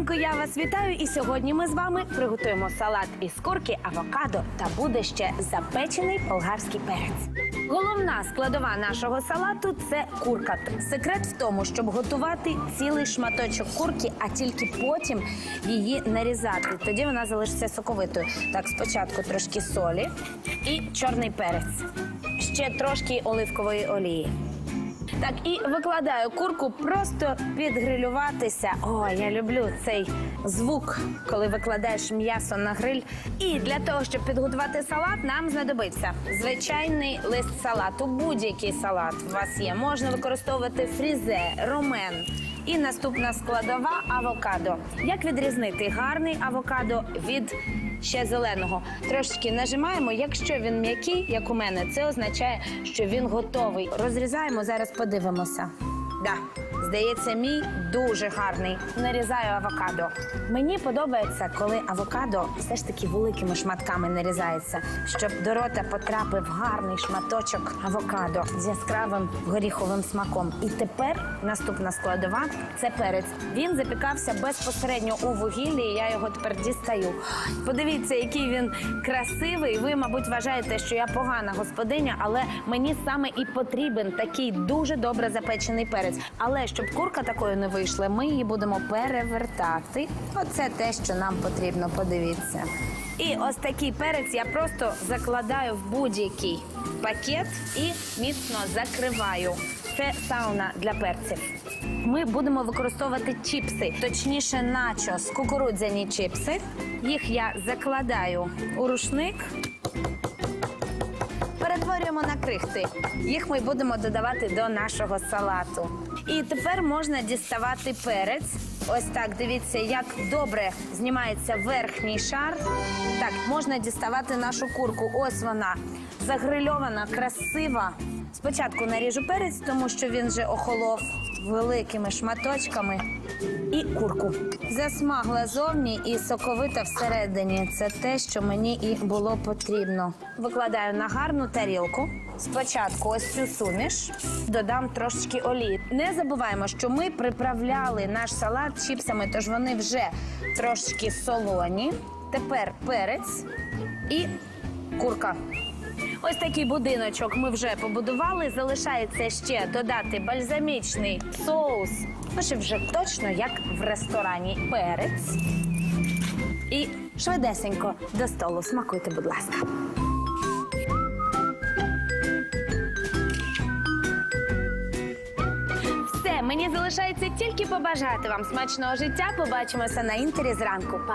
ранку я вас вітаю. І сьогодні ми з вами приготуємо салат із курки, авокадо та буде ще запечений болгарський перець. Головна складова нашого салату це курка. Секрет в тому, щоб готувати цілий шматочок курки, а тільки потім її нарізати. Тоді вона залишиться соковитою. Так, спочатку трошки солі і чорний перець. Ще трошки оливкової олії. Так, і викладаю курку просто підгрилюватися. О, я люблю цей звук, коли викладаєш м'ясо на гриль. І для того, щоб підготувати салат, нам знадобиться звичайний лист салату, будь-який салат у вас є. Можна використовувати фрізе, ромен. І наступна складова авокадо. Як відрізнити гарний авокадо від ще зеленого? Трошечки нажимаємо. Якщо він м'який, як у мене, це означає, що він готовий. Розрізаємо зараз. Подивимося. Да, здається, мій дуже гарний. Нарізаю авокадо. Мені подобається, коли авокадо все ж таки великими шматками нарізається, щоб до рота потрапив гарний шматочок авокадо з яскравим горіховим смаком. І тепер наступна складова це перець. Він запікався безпосередньо у вугіллі. і Я його тепер дістаю. Подивіться, який він красивий. Ви, мабуть, вважаєте, що я погана господиня, але мені саме і потрібен такий дуже добре запечений перець. Але щоб курка такою не вийшла, ми її будемо перевертати. Оце те, що нам потрібно. Подивіться. І ось такий перець я просто закладаю в будь-який пакет і міцно закриваю. Це сауна для перців. Ми будемо використовувати чіпси, точніше, начос, кукурудзяні чіпси. Їх я закладаю у рушник. Перетворюємо на крихти. Їх ми будемо додавати до нашого салату. І тепер можна діставати перець. Ось так, дивіться, як добре знімається верхній шар. Так, можна діставати нашу курку. Ось вона загрильована, красива. Спочатку наріжу перець, тому що він вже охолов великими шматочками. І курку. Засмагла зовні і соковита всередині. Це те, що мені і було потрібно. Викладаю на гарну тарілку. Спочатку ось цю суміш, додам трошечки олії. Не забуваємо, що ми приправляли наш салат чіпсами, тож вони вже трошечки солоні. Тепер перець і курка. Ось такий будиночок ми вже побудували. Залишається ще додати бальзамічний соус. Ну, вже точно як в ресторані. Перець. І швидесенько до столу. Смакуйте, будь ласка. Все, мені залишається тільки побажати вам смачного життя. Побачимося на інтері зранку. Па!